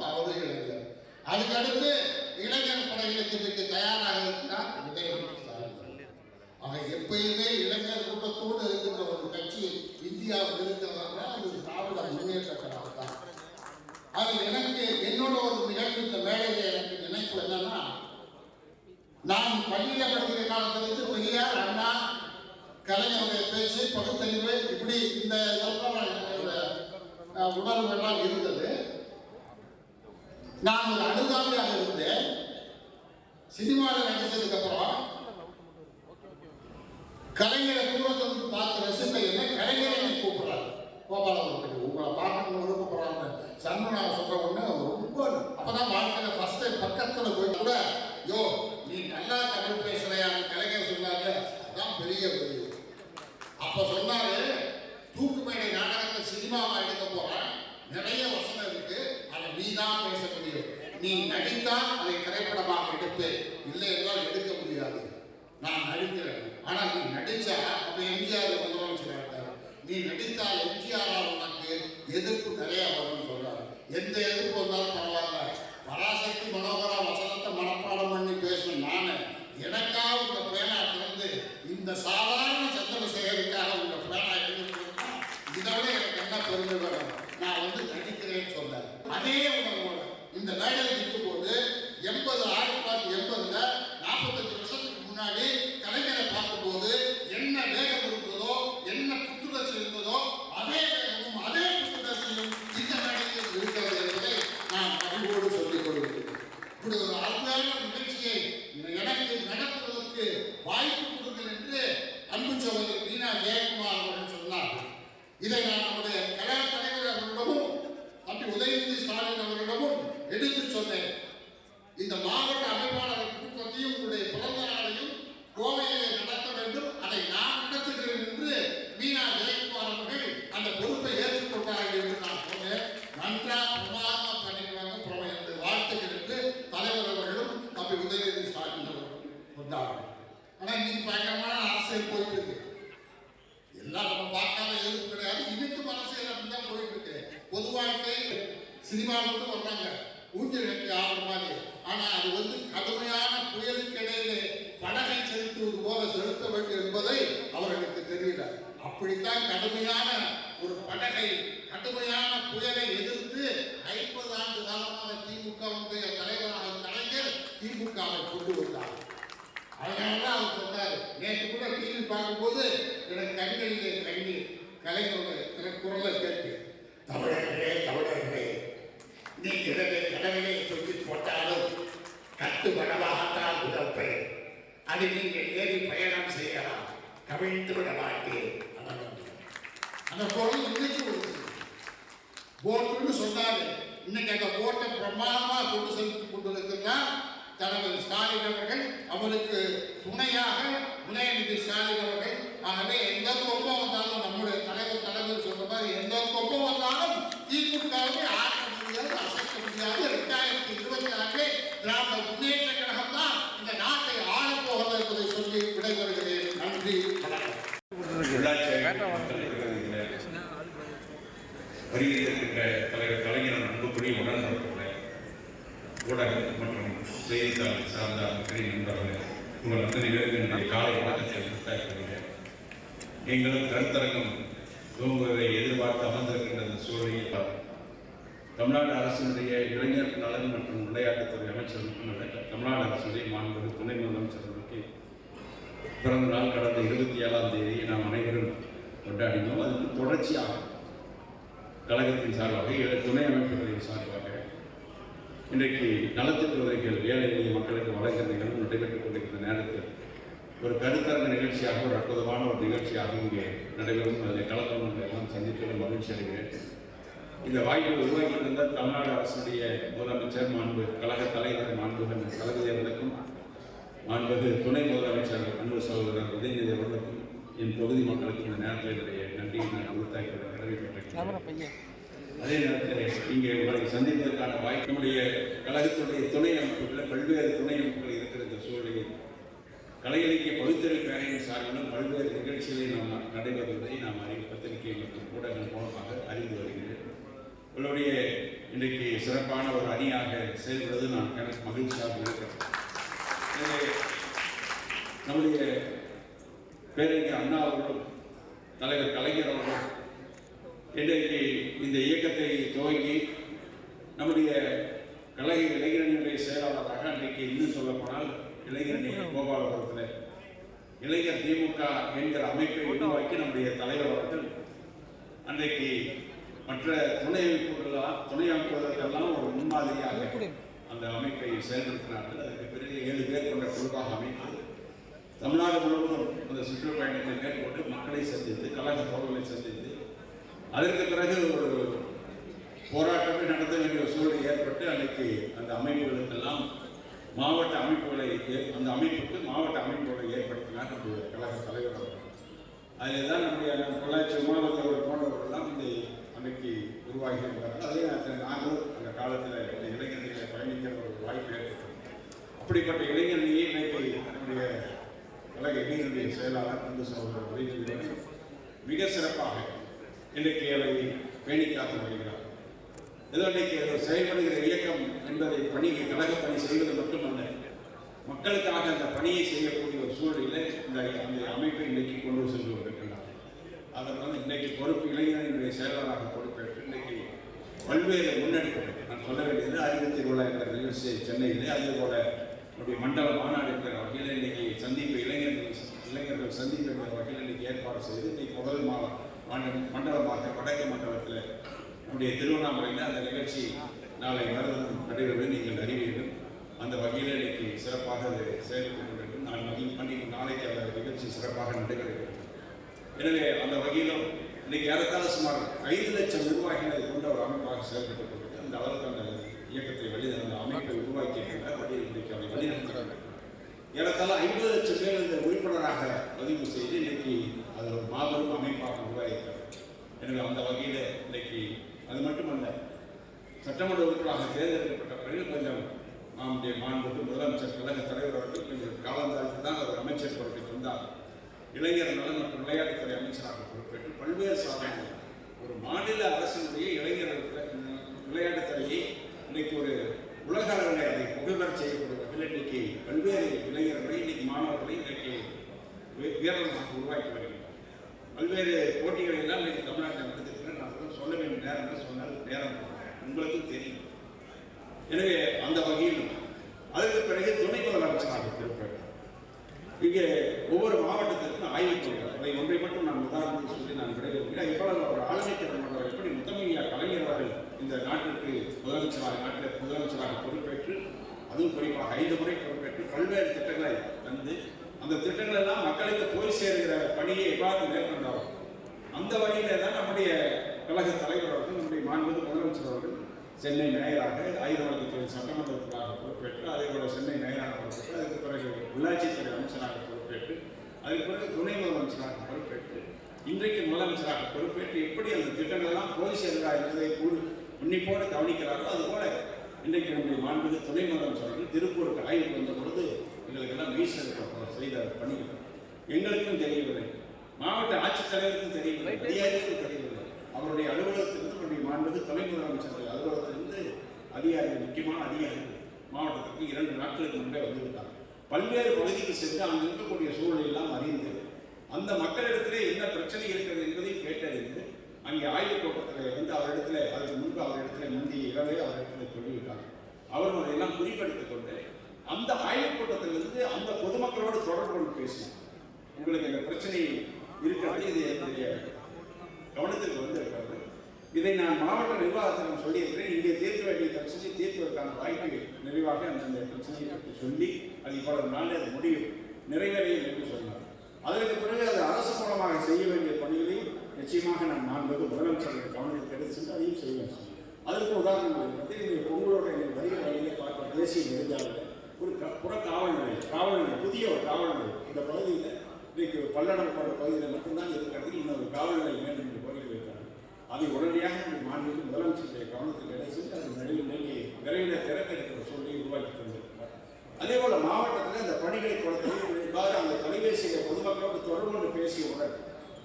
விட்டார் அப்ப இளைஞர் அதுக்கடுத்து இளைஞர் படை இயக்கத்துக்கு தயாராக இருக்கிறார் ஆக எப்பயுமே இளைஞர் கூட்டத்தோடு இருக்கின்ற ஒரு கட்சி இந்தியாவில் இருக்கிறதா அது திராவிட முன்னேற்ற கழகம் தான் அது எனக்கு என்னோட ஒரு நிகழ்வு இந்த மேடையில் எனக்கு நினைப்பு என்னன்னா நான் பள்ளியில் படிக்கிற காலத்திலிருந்து பெரியார் அண்ணா கலைஞருடைய பேச்சு பகுத்தறிவு இப்படி இந்த உணர்வு எல்லாம் இருந்தது. நான் ஒரு அனுதாபியாக இருந்தேன். சினிமாவில் நடிச்சதுக்கு அப்புறம் கலைஞரை தூரத்திலிருந்து பார்த்து ரசித்த என்ன? கலைஞரை என்னை கூப்பிடுறாரு. கோபாலபுரத்துக்கு உங்களை பார்க்கணும்னு விருப்பப்படுறாங்க சண்முனாவை சொல்ற உடனே ரொம்ப அப்பதான் வாழ்க்கையில ஃபர்ஸ்ட் டைம் பக்கத்துல போய் கூட யோ நீ நல்லா தமிழ் பேசுறையான்னு கலைஞர் சொன்னாங்க அதான் பெரிய பெரிய அப்ப சொன்னாரு தூக்கு மேடை நாடகத்தை சினிமாவா எடுக்க போறேன் நிறைய வசனம் இருக்கு அதை நீ தான் பேச முடியும் நீ நடித்தால் அதை திரைப்படமாக எடுத்து இல்லை என்றால் எடுக்க முடியாது. நான் நடிக்கிறேன். ஆனா நீ நடிச்சா அப்ப எம்ஜிஆர் முதலமைச்சர் நீ நடித்தால் எம்ஜிஆர் உனக்கு எதிர்ப்பு நிறைய வரும்னு சொல்றாரு. எந்த எதிர்ப்பு வந்தாலும் பரவாயில்ல பராசக்தி மனோகரா வசனத்தை மனப்பாடம் பண்ணி பேசணும் நானு எனக்காக உங்க பேனா திறந்து இந்த சாதாரண சந்திரசேகருக்காக உங்க பேனா எடுத்துருக்கா இதை விட எனக்கு என்ன பெருமை வேணும் நான் வந்து நடிக்கிறேன்னு சொன்னேன் அதே உணர்வோட இந்த வேலையை நிற்கும் போது எண்பது ஆயிரத்தி தொள்ளாயிரத்தி எண்பதுல நாற்பத்தஞ்சு வருஷத்துக்கு முன்னாடி கலைஞரை பார்க்கும்போது என்ன வேகம் இருந்ததோ என்ன புத்துணர்ச்சி இருந்ததோ அதே வேகமும் அதே புத்துணர்ச்சியும் இந்த மேடையில் இருக்கிறது என்பதை நான் அறிவோடு சொல்லிக் கொள்கிறேன் இப்படி ஒரு அருமையான நிகழ்ச்சியை எனக்கு நடத்துவதற்கு வாய்ப்பு கொடுங்கள் என்று அன்பு சகோதரர் மீனா ஜெயக்குமார் அவர்கள் சொன்னார்கள் இதை நான் நம்முடைய கழக தலைவர் அவர்களிடமும் தம்பி உதயநிதி ஸ்டாலின் அவர்களிடமும் எடுத்து சொன்னேன் இந்த மாவட்ட அமைப்பாளர் கூட்டத்தையும் உங்களுடைய பிறந்த நாளையும் கோவையிலே நடத்த வேண்டும் அதை நான் நடத்துகிறேன் என்று மீனா ஜெயக்குமார் அவர்கள் அந்த பொறுப்பை ஏற்றுக்கொண்டார்கள் என்று நான் சொன்னேன் நன்றா பிரமாதமா பண்ணிடுவாங்க புறமை என்று வாழ்த்துக்கள் என்று தலைவர் அவர்களும் தம்பி உதயநிதி ஸ்டாலின் அவர்களும் சொன்னார்கள் ஆனா இன்னைக்கு பயங்கரமான அரசியல் போயிட்டு இருக்கு எல்லாம் நம்ம பார்க்காத எதுவும் கிடையாது இன்னைக்கும் அரசியல் அப்படிதான் போயிட்டு இருக்கு பொது வாழ்க்கை சினிமாவுக்கு வர்றாங்க. ஊஞ்சல் கட்டி ஆடுற மாதிரி. ஆனால் அது வந்து கடுமையான புயலுக்கிடையிலே படகை செலுத்துவது போல செலுத்த வேண்டும் என்பதை அவர்களுக்கு தெரியல. அப்படித்தான் கடுமையான ஒரு படகை கடுமையான புயலை எதிர்த்து ஐம்பது ஆண்டு காலமாக திமுகவுடைய தலைவராக கலைஞர் திமுகவை கொண்டு வந்தார். அதனால அவர் சொன்னார் நேற்று கூட டிவி பார்க்கும்போது எனக்கு கண்களிலே கண்ணீர் கலைஞருடைய திரு குரலை கேட்டு தமிழர்களே தமிழர்களே நீ எனது கடவிலே சொல்லி போட்டாலும் கட்டு படவாகத்தான் உதப்பேன் அது நீங்கள் ஏறி பயணம் செய்யலாம் கவிழ்ந்து விட மாட்டேன் அந்த பொருள் இன்னைக்கு கொடுக்குது போட்டுன்னு சொன்னாரு இன்னைக்கு அந்த போட்டை பிரமாதமா கொண்டு செலுத்தி கொண்டிருக்கிறார் தலைவர் ஸ்டாலின் அவர்கள் அவருக்கு துணையாக உதயநிதி ஸ்டாலின் அவர்கள் ஆகவே எந்த கொப்பம் வந்தாலும் நம்முடைய தலைவர் தலைவர் சொல்ற மாதிரி எந்த கொப்பம் வந்தாலும் திமுகவை ஆட்சி அசைக்க முடியாது இரண்டாயிரத்தி இருபத்தி நான்கு திராவிட முன்னேற்ற கழகம் தான் இந்த நாட்டை ஆள போகிறது என்பதை சொல்லி விடைபெறுகிறேன். நன்றி. வருகின்ற தலைவர் கலைஞர் உடன் ஊடகம் மற்றும் செய்தித்தாள் சார்ந்த மக்களின் நண்பர்களே உங்கள் அத்தனை பேருக்கு காலை வணக்கத்தை உண்டாக்குகிறேன் எங்களும் கருத்தரங்கம் துவங்குவதை எதிர்பார்த்து அமர்ந்திருக்கின்ற சூழலில் தமிழ்நாடு அரசினுடைய இளைஞர் நலன் மற்றும் விளையாட்டுத்துறை அமைச்சர் தமிழ்நாடு அரசுடைய மாண்பு துணை முதலமைச்சர்களுக்கு பிறந்த நாள் கடந்த இருபத்தி ஏழாம் தேதி நாம் அனைவரும் கொண்டாடினோம். அதுக்கு தொடர்ச்சியாக கழகத்தின் சார்பாக துணை அமைப்புகளின் சார்பாக இன்றைக்கு நலத்திட்ட உதவிகள் ஏழை எளிய மக்களுக்கு வழங்குகிற நிகழ்வு நடைபெற்றுக் கொண்டிருக்கிற நேரத்தில் ஒரு கருத்தரங்க நிகழ்ச்சியாக ஒரு அற்புதமான ஒரு நிகழ்ச்சியாக இங்கே நடைபெறும். அதில் கலந்து எல்லாம் சந்தித்து மகிழ்ச்சி அடைகிறேன். இந்த வாய்ப்பை உருவாக்கி தந்த தமிழ்நாடு அரசுடைய முதலமைச்சர் மாண்பு கழக தலைவர் மாண்புகள் தளபதி அவர்களுக்கும் மாண்பது துணை முதலமைச்சர் அன்பு சகோதரர் உதயநிதி அவர்களுக்கும் என் தொகுதி மக்களுக்கு இந்த நேரத்தில் என்னுடைய நன்றியை நான் உறுத்தாக்கி அதே நேரத்தில் இங்கே உங்களை சந்திப்பதற்கான வாய்ப்பு நம்முடைய கழகத்துடைய துணை அமைப்புகளில் பல்வேறு துணை அமைப்புகள் இருக்கிற இந்த சூழலில் கலை இலக்கிய பகுத்தறிவு பேரையின் சார்பிலும் பல்வேறு நிகழ்ச்சிகளை நாம் நடைபெறுவதை நாம் அறிவு பத்திரிகை மற்றும் ஊடகங்கள் மூலமாக அறிந்து வருகிறேன். உங்களுடைய இன்றைக்கு சிறப்பான ஒரு அணியாக செயல்படுவது நான் எனக்கு மகிழ்ச்சியாக இருக்கிறேன் நம்முடைய பேரறிஞர் அண்ணா அவர்களும் தலைவர் கலைஞர் அவர்களும் இன்றைக்கு இந்த இயக்கத்தை துவங்கி நம்முடைய கலை இளைஞரணியுடைய செயலாளராக அன்றைக்கு இன்னும் சொல்லப்போனால் இளைஞரணி கோபாலபுரத்தில் இளைஞர் திமுக என்கிற அமைப்பை உருவாக்கி நம்முடைய தலைவர் அவர்கள் அன்றைக்கு மற்ற துணை அமைப்புகளாக துணை அமைப்புகளுக்கெல்லாம் ஒரு முன்மாதிரியாக அந்த அமைப்பை செயல்படுத்தினார்கள். அதுக்கு பிறகு ஏழு பேர் கொண்ட குழுவாக அமைத்து தமிழ்நாடு முழுவதும் அந்த சுற்றுப்பயணத்தை மேற்கொண்டு மக்களை சந்தித்து கழக தோழர்களை சந்தித்து அதற்கு பிறகு ஒரு போராட்டமே நடத்த வேண்டிய சூழல் ஏற்பட்டு அன்னைக்கு அந்த அமைப்புகளுக்கெல்லாம் மாவட்ட அமைப்புகளை அந்த அமைப்புக்கு மாவட்ட அமைப்புகளை ஏற்படுத்தினார் நம்முடைய கழக தலைவர் அவர்கள். அதில் தான் நம்முடைய பொள்ளாச்சி உமாவதியவர் போன்றவர்கள்லாம் இந்த அன்னைக்கு உருவாகி இருந்தார்கள் அதே நேரத்தில் நாங்களும் அந்த காலத்தில் இந்த இளைஞர்களை பயணிக்கிற ஒரு வாய்ப்பு ஏற்பட்டது. அப்படிப்பட்ட இளைஞர்களையே இன்னைக்கு நம்முடைய கழக இளைஞருடைய செயலாளர் வந்து சகோதரர் வைத்திருக்கிறார் மிக சிறப்பாக இன்றைக்கு அதை பேணி காத்து வருகிறார். ஏதோ இன்றைக்கு அது செயல்படுகிற இயக்கம் என்பதை பணி கழக பணி செய்வது மட்டுமல்ல மக்களுக்காக அந்த பணியை செய்யக்கூடிய ஒரு சூழலில் இந்த அந்த அமைப்பை இன்னைக்கு கொண்டு சென்று அவர் வந்து பொறுப்பு இளைஞர்களுடைய செயலாளராக பொறுப்பேற்று இன்னைக்கு பல்வேறு முன்னெடுப்புகள் நான் சொல்ல வேண்டியது ஆயிரத்தி விழா நிகழ்ச்சி சென்னையில் அதே போல நம்முடைய மண்டல மாநாடு என்கிற வகையில் இன்னைக்கு சந்திப்பு இளைஞர்கள் இளைஞர்கள் சந்திப்பு வகையில் இன்னைக்கு ஏற்பாடு செய்து இன்னைக்கு முதல் மாநில- மண்டலமாக வடக்கு மண்டலத்தில் நம்முடைய திருவண்ணாமலையில் அந்த நிகழ்ச்சி நாளை மறுதினம் நடைபெறுவதை நீங்கள் அறிவீர்கள் அந்த வகையில் இன்னைக்கு சிறப்பாக அது செயல்பட்டு நான் மதியம் பண்ணி நாளைக்கு அந்த நிகழ்ச்சி சிறப்பாக நடைபெறுகிறது. எனவே அந்த வகையிலும் இன்னைக்கு ஏறத்தாழ சுமார் ஐந்து லட்சம் நிர்வாகிகளை கொண்ட ஒரு அமைப்பாக செயல்பட்டு அந்த அளவுக்கு அந்த இயக்கத்தை வழிநடந்த அமைப்பை உருவாக்கியிருக்கிறார் வழி இன்றைக்கு அதை வழிநடத்துகிறார்கள். ஏறத்தாழ ஐம்பது லட்சம் பேர் இந்த உறுப்பினராக பதிவு செய்து இன்னைக்கு அது ஒரு மாபெரும் அமைப்பாக உருவாகியிருக்கிறது. எனவே அந்த வகையில் இன்னைக்கு அது மட்டுமல்ல சட்டமன்ற உறுப்பினராக தேர்ந்தெடுக்கப்பட்ட பிறகு கொஞ்சம் நம்முடைய மாண்புக்கு முதலமைச்சர் கழக தலைவர் அவர்கள் கொஞ்சம் காலந்தாழ்த்து தான் அவர் அமைச்சர் பொறுப்புக்கு வந்தார் இளைஞர் நலன் மற்றும் விளையாட்டுத்துறை அமைச்சராக பொறுப்பேற்று பல்வேறு சாதனைகள். ஒரு மாநில அரசினுடைய இளைஞர் விளையாட்டுத்துறையை இன்னைக்கு ஒரு உலக அளவில் அதை புகழ்பெற செய்யக்கூடிய வகையில் இன்னைக்கு பல்வேறு இளைஞர்களை இன்னைக்கு மாணவர்களை இன்னைக்கு வீரர்களாக உருவாக்கி வருகின்றனர். பல்வேறு போட்டிகள் எல்லாம் இன்னைக்கு தமிழ்நாட்டில் நடத்திருக்கிறேன் நான் சொல்ல- சொல்ல வேண்டிய நேரம் சொன்னால் நேரம் உங்களுக்கும் தெரியும். எனவே அந்த வகையில் அதற்கு பிறகு துணை முதலமைச்சராக பொறுப்பேற்றார் இங்கே ஒவ்வொரு மாவட்டத்திற்கும் ஆய்வு செய்கிறார் அதை ஒன்றை மட்டும் நான் உதாரணத்தை சொல்லி நான் விடைபெறுகிறேன். இவ்வளவு ஒரு ஆளுமை திறன் எப்படி முத்தமையா கலைஞர் அவர்கள் இந்த நாட்டிற்கு முதலமைச்சராக நாட்டில் முதலமைச்சராக பொறுப்பேற்று அதுவும் குறிப்பாக ஐந்து முறை பொறுப்பேற்று பல்வேறு திட்டங்களை தந்து அந்த திட்டங்கள் எல்லாம் மக்களுக்கு போய் சேர்கிற பணியை எவ்வாறு மேற்கொண்டார் அந்த வழியிலே தான் நம்முடைய கழக தலைவர் அவர்கள் நம்முடைய மாண்பது முதலமைச்சர் அவர்கள் சென்னை மேயராக ஆயுதவளத்துறை சட்டமன்றத்துக்காக பொறுப்பேற்று அதே போல சென்னை மேயராக பொறுப்பேற்று அதுக்கு பிறகு உள்ளாட்சித்துறை அமைச்சராக பொறுப்பேற்று அதுக்கு பிறகு துணை முதலமைச்சராக பொறுப்பேற்று இன்றைக்கு முதலமைச்சராக பொறுப்பேற்று எப்படி அந்த திட்டங்கள்லாம் போய் சேர்ந்தா என்பதை உன்னிப்போடு கவனிக்கிறார்களோ அதுபோல இன்றைக்கு நம்முடைய மாண்புக்கு துணை முதலமைச்சர்கள் திருப்பூருக்கு ஆய்வுக்கு வந்த பொழுது எங்களுக்கு எல்லாம் மீசல் செய்த பணிகள் எங்களுக்கும் தெரியவில்லை. மாவட்ட ஆட்சித்தலைவருக்கும் தெரியவில்லை. அதிகாரிகளுக்கும் தெரியவில்லை. அவருடைய அலுவலகத்திலிருந்து நம்முடைய மாண்பது துணை முதலமைச்சர் அலுவலகத்திலிருந்து அதிகாரிகள் முக்கியமான அதிகாரிகள் மாவட்டத்திற்கு இரண்டு நாட்களுக்கு முன்பே வந்துவிட்டார். பல்வேறு பகுதிக்கு சென்று அங்கு இருக்கக்கூடிய சூழலை எல்லாம் அறிந்து அந்த மக்களிடத்திலே என்ன பிரச்சனை இருக்கிறது என்பதை கேட்டறிந்து அங்கே ஆய்வுக் கூட்டத்தில் வந்து அவரிடத்துல அதற்கு முன்பு அவரிடத்துல முந்தைய இரவே அவரிடத்துல சொல்லிவிட்டார். அவர் அதையெல்லாம் குறிப்பெடுத்துக் கொண்டு அந்த ஆய்வுக் கூட்டத்திலிருந்து அந்த பொதுமக்களோடு தொடர்பு கொண்டு பேசினார். உங்களுக்கு இந்த பிரச்சனை இருக்கிறது இது என்னுடைய கவனத்திற்கு வந்திருக்கிறது இதை நான் மாவட்ட நிர்வாகத்திடம் சொல்லியிருக்கிறேன். இங்கே தீர்க்க வேண்டிய பிரச்சனையை தீர்ப்பதற்கான வாய்ப்பு நிறைவாக அந்த பிரச்சனையை பற்றி சொல்லி அது இவ்வளவு நாளே அது முடியும். நிறைவேறையும் என்று சொன்னார். அதற்கு பிறகு அது அரசு மூலமாக செய்ய வேண்டிய பணிகளையும் நிச்சயமாக நான் மாண்பது முதலமைச்சர்கள் கவனத்தில் எடுத்து அதையும் செய்வேன் அதற்கு உதாரணம் இருக்கிறது பொங்கலோட உங்களோட வருகிற வழியிலே பார்க்க தேசிய நெடுஞ்சாலையில் ஒரு புற காவல் நிலையம் காவல் நிலையம் புதிய ஒரு காவல் நிலையம். இந்த பகுதியில் இன்றைக்கு பல்லடம் போன்ற பகுதியில் மட்டும்தான் இருக்கிறது இன்னொரு காவல் நிலையம் வேண்டும் அதை உடனடியாக நம்முடைய மாநிலத்தில் முதலமைச்சருடைய கவனத்தில் எடுத்து சென்று அது நிலையில் இன்னைக்கு விரைவில் திறக்க இருக்கிற சூழ்நிலையை உருவாக்கி தந்திருக்கிறார் அதே போல மாவட்டத்தில் இந்த பணிகளை கொடுத்து அந்த தொலைபேசியில் பொதுமக்களோடு தொடர்பு பேசியவுடன்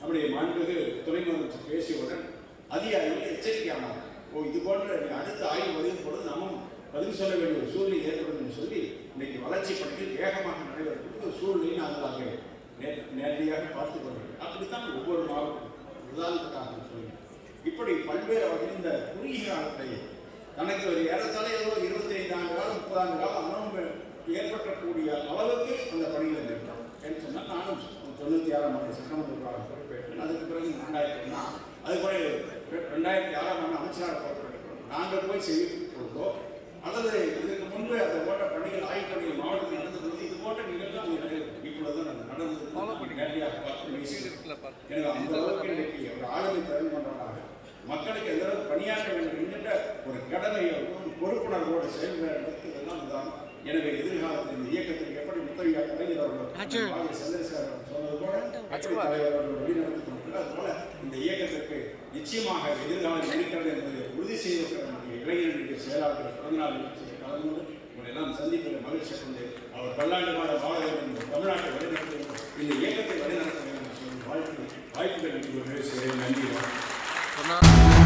நம்முடைய மாண்புமிகு துணை முதலமைச்சர் பேசியவுடன் அதிகாரிகள் எச்சரிக்கையானார் ஓ இது போன்ற அடுத்த ஆய்வு பதிவு பொழுது நம்மும் பதில் சொல்ல வேண்டிய ஒரு சூழ்நிலை ஏற்படும் என்று சொல்லி இன்னைக்கு வளர்ச்சி பணிகள் வேகமாக நடைபெறக்கூடிய ஒரு சூழ்நிலை நாங்கள் அங்கே நேர் நேரடியாக பார்த்து கொண்டிருக்கிறோம். அப்படித்தான் ஒவ்வொரு மாவட்டம் உதாரணத்துக்காக சொல்லி இப்படி பல்வேறு வகையில் இந்த குறுகிய காலத்தை தனக்கு ஒரு ஏறத்தாழ ஏதோ இருபத்தி ஐந்து ஆண்டு காலம் முப்பது ஆண்டு காலம் அனுபவம் ஏற்பட்டக்கூடிய அளவுக்கு அந்த பணிகளை நிறுத்தம் என்று சொன்னால் நானும் தொண்ணூற்றி ஆறாம் ஆண்டு சட்டமன்ற உறுப்பினராக பொறுப்பேற்றேன். அதுக்கு பிறகு ரெண்டாயிரத்தி ஒன்றா அது பிறகு ரெண்டாயிரத்தி ஆறாம் ஆண்டு அமைச்சராக பொறுப்பேற்றோம் நாங்கள் போய் செய்து கொடுத்தோம் அல்லது இதுக்கு முன்பு அந்த போன்ற பணிகள் ஆய்வு பணிகள் மாவட்டத்தில் நடந்த பொழுது இது போன்ற நிகழ்வு இப்பொழுது நடந்தது எனக்கு அந்த அளவுக்கு இன்றைக்கு ஒரு ஆளுமை திறன் கொண்டவராக மக்களுக்கு எதிராக பணியாற்ற வேண்டும் என்கின்ற ஒரு கடமையோடு ஒரு பொறுப்புணர்வோடு செயல்படுவதற்கு இதெல்லாம் இதுதான் எனவே எதிர்காலத்தில் இந்த இயக்கத்திற்கு எப்படி முத்தகையா கலைஞர் அவர்கள் சந்திரசேகர் சொன்னது போல தலைவர் அவர்கள் வழிநடத்தி கொடுக்கிறார் இந்த இயக்கத்திற்கு நிச்சயமாக எதிர்காலம் இருக்கிறது என்பதை உறுதி செய்திருக்கிற நம்முடைய இளைஞர்களுடைய செயலாளர்கள் பிறந்தநாள் நிகழ்ச்சியில் கலந்து கொண்டு உங்களெல்லாம் சந்திப்பதில் மகிழ்ச்சி கொண்டு அவர் பல்லாண்டு கால வாழ தமிழ்நாட்டை வழிநடத்த இந்த இயக்கத்தை வழிநடத்த வேண்டும் வாழ்க்கை வாய்ப்புகள் நன்றி. かな。